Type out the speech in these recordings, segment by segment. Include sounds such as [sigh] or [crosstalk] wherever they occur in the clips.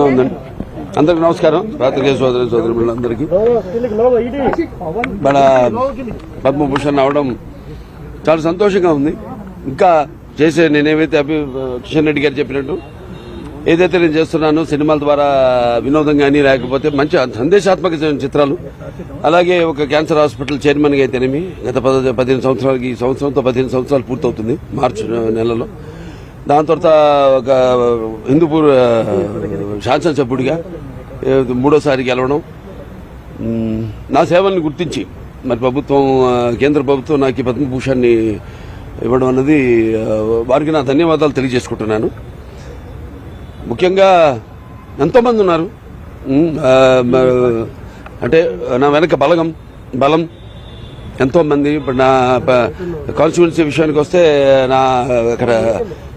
సంతోషంగా ఉందండి. అందరికి నమస్కారం. రాత్రికే సోదరి సోదరి అందరికీ మన పద్మభూషణ్ అవడం చాలా సంతోషంగా ఉంది. ఇంకా చేసే నేనేమైతే అభి కిషన్ రెడ్డి గారు చెప్పినట్టు ఏదైతే నేను చేస్తున్నానో సినిమాల ద్వారా వినోదం కానీ లేకపోతే మంచి సందేశాత్మక చిత్రాలు. అలాగే ఒక క్యాన్సర్ హాస్పిటల్ చైర్మన్గా అయితేనేమి గత పద పదిహేను సంవత్సరాలకి ఈ సంవత్సరంతో పదిహేను సంవత్సరాలు పూర్తవుతుంది మార్చి నెలలో. దాని తర్వాత ఒక హిందూపూర్ శాసనసభ్యుడిగా మూడోసారి గెలవడం. నా సేవల్ని గుర్తించి మరి ప్రభుత్వం కేంద్ర ప్రభుత్వం నాకు ఈ పద్మభూషణ్ని ఇవ్వడం అన్నది వారికి నా ధన్యవాదాలు తెలియజేసుకుంటున్నాను. ముఖ్యంగా ఎంతోమంది ఉన్నారు. అంటే నా వెనక బలగం బలం ఎంతోమంది ఇప్పుడు నా కాన్స్టిట్యున్సీ విషయానికి వస్తే నా అక్కడ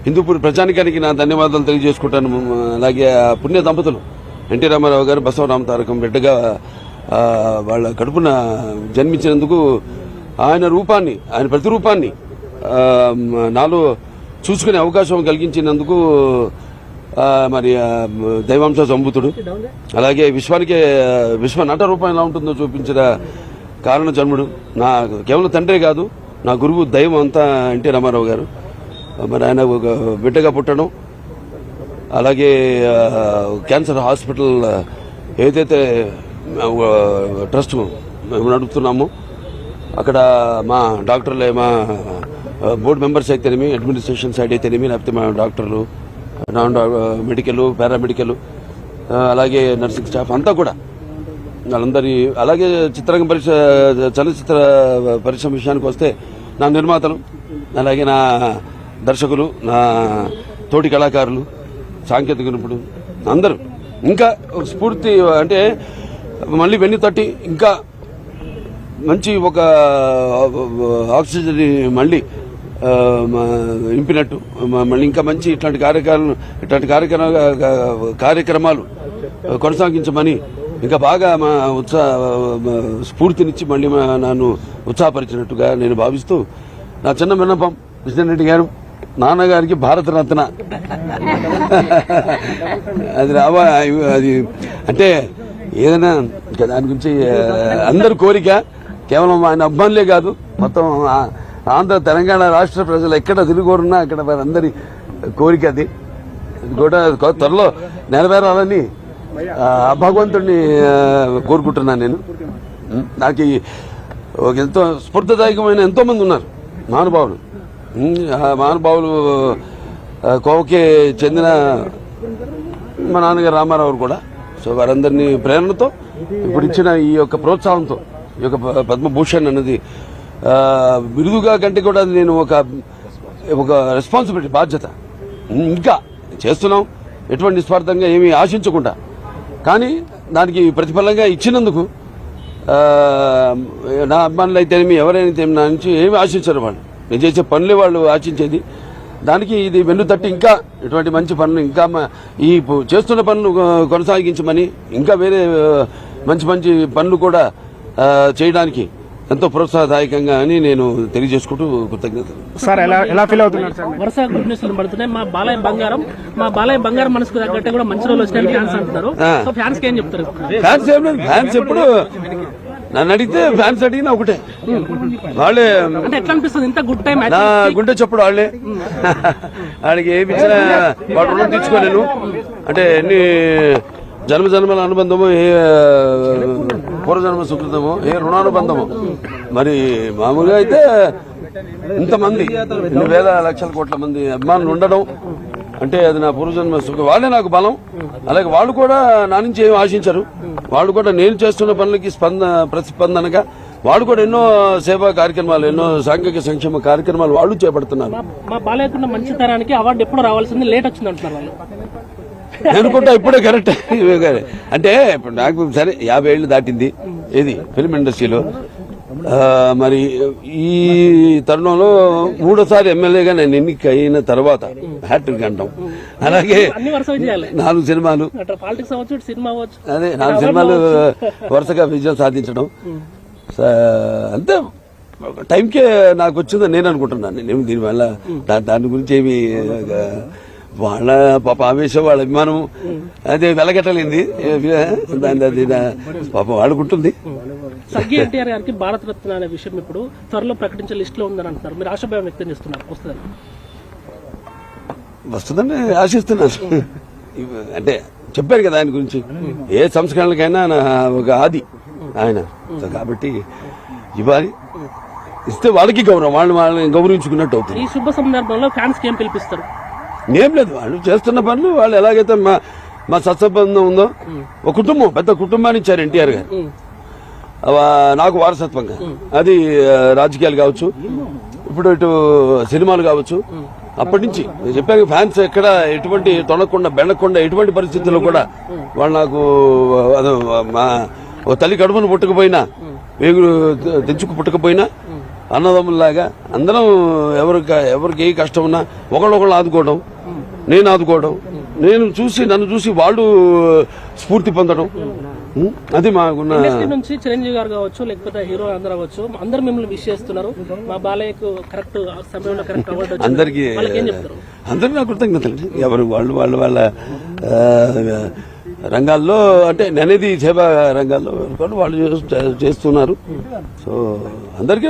హిందూపూర్ ప్రజానికానికి నా ధన్యవాదాలు తెలియజేసుకుంటాను. అలాగే ఆ పుణ్య దంపతులు ఎన్టీ రామారావు గారు బసవరామ తారకం బిడ్డగా వాళ్ళ కడుపున జన్మించినందుకు ఆయన రూపాన్ని ఆయన ప్రతిరూపాన్ని నాలో చూసుకునే అవకాశం కలిగించినందుకు మరి దైవాంశ సంభూతుడు. అలాగే విశ్వానికి విశ్వ నట రూపం ఎలా ఉంటుందో చూపించిన కారణ జన్ముడు. నా కేవలం తండ్రే కాదు నా గురువు దైవం అంతా ఎన్టీ రామారావు గారు. మరి ఆయన ఒక బిడ్డగా పుట్టడం అలాగే క్యాన్సర్ హాస్పిటల్ ఏదైతే ట్రస్ట్ మేము నడుపుతున్నామో అక్కడ మా డాక్టర్లే మా బోర్డు మెంబర్స్ అయితేనేమి అడ్మినిస్ట్రేషన్ సైడ్ అయితేనేమి లేకపోతే మా డాక్టర్లు నాన్ మెడికల్ పారామెడికల్ అలాగే నర్సింగ్ స్టాఫ్ అంతా కూడా వాళ్ళందరి అలాగే చిత్రంగ పరిశ్ర చలనచిత్ర పరిశ్రమ విషయానికి వస్తే నా నిర్మాతలు అలాగే నా దర్శకులు నా తోటి కళాకారులు సాంకేతిక నిపుణులు అందరూ. ఇంకా స్ఫూర్తి అంటే మళ్ళీ వెన్ను తట్టి ఇంకా మంచి ఒక ఆక్సిజన్ మళ్ళీ ఇంపినట్టు నింపినట్టు మళ్ళీ ఇంకా మంచి ఇట్లాంటి కార్యక్రమాలు ఇట్లాంటి కార్యక్రమ కార్యక్రమాలు కొనసాగించమని ఇంకా బాగా మా ఉత్సాహ స్ఫూర్తినిచ్చి మళ్ళీ నన్ను ఉత్సాహపరిచినట్టుగా నేను భావిస్తూ నా చిన్న విన్నపం కృష్ణారెడ్డి గారు నాన్నగారికి భారతరత్న. అది రావా అది అంటే ఏదైనా దాని గురించి ఆ, అందరి కోరిక కేవలం ఆయన అబ్బాయిలే కాదు మొత్తం ఆంధ్ర తెలంగాణ రాష్ట్ర ప్రజలు ఎక్కడ తిరుగురున్నా అక్కడ వారందరి కోరిక అది కూడా త్వరలో నెరవేరాలని భగవంతుడిని కోరుకుంటున్నాను నేను. నాకు ఒక ఎంతో స్ఫూర్తిదాయకమైన ఎంతో మంది ఉన్నారు మహానుభావులు. మహానుభావులు కోవకి చెందిన మా నాన్నగారు రామారావు కూడా. సో వారందరినీ ప్రేరణతో ఇప్పుడు ఇచ్చిన ఈ యొక్క ప్రోత్సాహంతో ఈ యొక్క పద్మభూషణ్ అన్నది బిరుదుగా కంటే కూడా నేను ఒక ఒక రెస్పాన్సిబిలిటీ బాధ్యత. ఇంకా చేస్తున్నాం. ఎటువంటి నిస్వార్థంగా ఏమీ ఆశించకుండా కానీ దానికి ప్రతిఫలంగా ఇచ్చినందుకు నా అభిమానులు అయితేనేమి ఎవరైనా నా నుంచి ఏమి ఆశించరు వాళ్ళు. నేను చేసే పనులే వాళ్ళు ఆశించేది. దానికి ఇది వెన్ను తట్టి ఇంకా ఇటువంటి మంచి పనులు ఇంకా ఈ చేస్తున్న పనులు కొనసాగించమని ఇంకా వేరే మంచి మంచి పనులు కూడా చేయడానికి ఎంతో ప్రోత్సాహదాయకంగా అని నేను తెలియజేసుకుంటూ కృతజ్ఞతలు సార్ ఎలా ఎలా ఫీల్ అవుతున్నారు సార్ వరుస గుడ్ న్యూస్ పడుతున్నాయి మా బాలయ్య బంగారం మా బాలయ్య బంగారం మనసుకు తగ్గట్టే కూడా మంచి రోజులు వచ్చినాయని ఫ్యాన్స్ అంటున్నారు. ఆ. సో ఫ్యాన్స్కి ఏం చెప్తారు? ఫ్యాన్స్ ఏం లేదు. ఫ్యాన్స్ ఎప్పుడు నన్ను అడిగితే ఫ్యాన్స్ అడిగినా ఒకటే. వాళ్ళే అంటే ఎట్లా అనిపిస్తుంది? ఇంత గుడ్ టైం నా గుండె చప్పుడు వాళ్ళే. [laughs] వాడికి ఏమి ఇచ్చినా వాడు రుణం తీర్చుకోలేను అంటే ఎన్ని జన్మ జన్మల అనుబంధము ఏ పూర్వజన్మ సుకృతము ఏ రుణానుబంధము. మరి మామూలుగా అయితే ఇంతమంది ఇన్ని వేల లక్షల కోట్ల మంది అభిమానులు ఉండడం అంటే అది నా పూర్వజన్మ సుఖ వాళ్ళే నాకు బలం. అలాగే వాళ్ళు కూడా నా నుంచి ఏం ఆశించరు. వాళ్ళు కూడా నేను చేస్తున్న పనులకి స్పంద ప్రతిస్పందనగా వాళ్ళు కూడా ఎన్నో సేవా కార్యక్రమాలు ఎన్నో సాంఘిక సంక్షేమ కార్యక్రమాలు వాళ్ళు చేపడుతున్నారు. మా- బాలయ్యకున్న మంచి తరానికి అవార్డు ఎప్పుడు రావాల్సింది లేట్ వచ్చింది అంటున్నారు వాళ్ళు. అనుకుంటా ఇప్పుడే కరెక్ట్ అంటే ఇప్పుడు నాకు సరే యాభై ఏళ్ళు దాటింది. ఏది? ఫిల్మ్ ఇండస్ట్రీలో మరి ఈ తరుణంలో మూడోసారి ఎమ్మెల్యేగా నేను ఎన్నిక అయిన తర్వాత హ్యాట్రిక్ అంటాం. అలాగే నాలుగు సినిమాలు. అదే నాలుగు సినిమాలు వరుసగా విజయం సాధించడం. అంతే. టైంకే నాకు వచ్చిందని నేను అనుకుంటున్నాను. నేను దీనివల్ల దాని గురించి ఏమి వాళ్ళ పాప ఆవేశం వాళ్ళ అభిమానం. అదే వెలగట్టలేంది. దాని పాప వాళ్ళకుంటుంది సగ్గి ఎన్టీఆర్ గారికి భారతరత్న అనే విషయం ఇప్పుడు త్వరలో ప్రకటించే లిస్ట్లో ఉందని అంటున్నారు. మీరు ఆశాభావం వ్యక్తం చేస్తున్నారు. వస్తుందని వస్తుందని ఆశిస్తున్నాను. అంటే చెప్పారు కదా ఆయన గురించి. ఏ సంస్కరణలకైనా నా ఒక ఆది ఆయన. కాబట్టి ఇవ్వాలి. ఇస్తే వాళ్ళకి గౌరవం. వాళ్ళు వాళ్ళని గౌరవించుకున్నట్టు అవుతుంది. ఈ శుభ సందర్భంలో ఫ్యాన్స్ ఏం పిలిపిస్తారు? ఏం లేదు. వాళ్ళు చేస్తున్న పనులు వాళ్ళు ఎలాగైతే మా మా సత్సంబంధం ఉందో ఒక కుటుంబం పెద్ద కుటుంబాన్ని ఇచ్చారు ఎన్టీఆర్ గారు. నాకు వారసత్వంగా అది రాజకీయాలు కావచ్చు ఇప్పుడు ఇటు సినిమాలు కావచ్చు. అప్పటి నుంచి చెప్పాను ఫ్యాన్స్ ఎక్కడ ఎటువంటి తొనకుండా బెండకుండా ఎటువంటి పరిస్థితుల్లో కూడా వాళ్ళు నాకు తల్లి కడుపును పుట్టకపోయినా వేగులు తెచ్చుకు పుట్టకపోయినా అన్నదమ్ముల్లాగా అందరం ఎవరికి ఎవరికి ఏ కష్టం ఉన్నా ఒకళ్ళొకళ్ళు ఆదుకోవడం నేను ఆదుకోవడం నేను చూసి నన్ను చూసి వాళ్ళు స్ఫూర్తి పొందడం? అది మాకున్న నుంచి చిరంజీవి గారు కావచ్చు లేకపోతే హీరో అందరూ కావచ్చు అందరూ మిమ్మల్ని విష్ చేస్తున్నారు. మా బాలయ్యకు కరెక్ట్ సమయంలో కరెక్ట్ అవార్డు అందరికి అందరికీ నా కృతజ్ఞతలు ఎవరు వాళ్ళు వాళ్ళ వాళ్ళ రంగాల్లో అంటే నేనేది సేవా రంగాల్లో వాళ్ళు వాళ్ళు చేస్తు- చేస్తున్నారు. సో అందరికీ